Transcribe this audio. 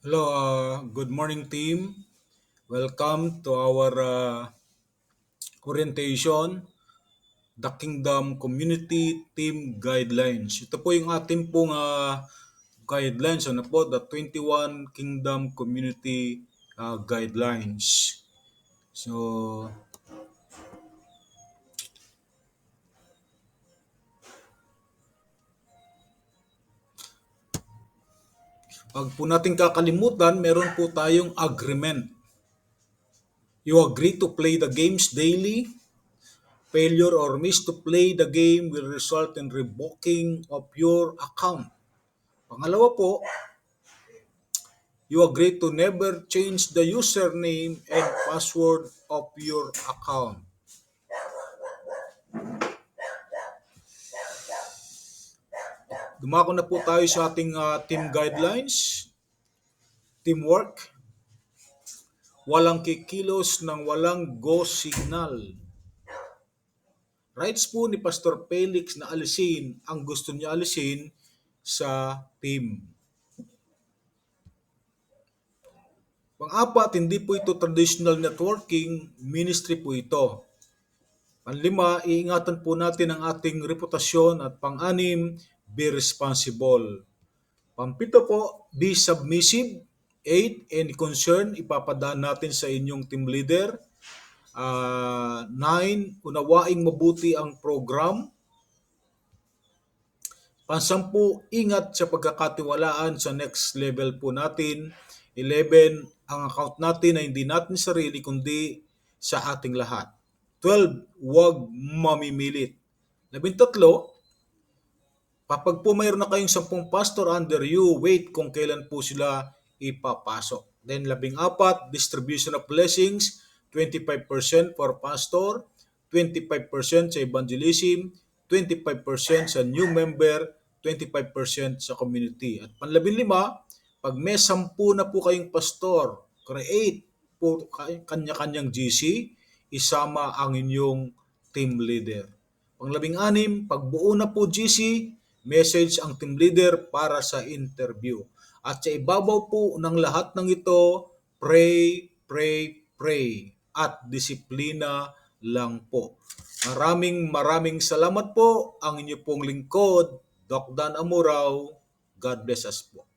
Hello, uh, good morning team. Welcome to our uh, orientation, the Kingdom Community Team Guidelines. Ito po yung ating pong uh, guidelines, ano po, the 21 Kingdom Community uh, Guidelines. So, Pag po natin kakalimutan, meron po tayong agreement. You agree to play the games daily. Failure or miss to play the game will result in revoking of your account. Pangalawa po, you agree to never change the username and password of your account. Dumako na po tayo sa ating uh, team guidelines. Teamwork. Walang kikilos ng walang go signal. Rights po ni Pastor Felix na alisin ang gusto niya alisin sa team. Pang-apat, hindi po ito traditional networking ministry po ito. Panlima, iingatan po natin ang ating reputasyon at pang-anim, be responsible. Pampito po, be submissive. Eight, any concern, ipapadaan natin sa inyong team leader. Uh, nine, unawaing mabuti ang program. Pansampu, ingat sa pagkakatiwalaan sa next level po natin. 11, ang account natin ay hindi natin sarili kundi sa ating lahat. 12, huwag mamimilit. 13, Kapag po mayroon na kayong sampung pastor under you, wait kung kailan po sila ipapasok. Then labing apat, distribution of blessings, 25% for pastor, 25% sa evangelism, 25% sa new member, 25% sa community. At panlabing lima, pag may sampu na po kayong pastor, create po kanya-kanyang GC, isama ang inyong team leader. Panglabing anim, pag buo na po GC, message ang team leader para sa interview. At sa ibabaw po ng lahat ng ito, pray, pray, pray at disiplina lang po. Maraming maraming salamat po ang inyo pong lingkod, Doc Dan Amuraw. God bless us po.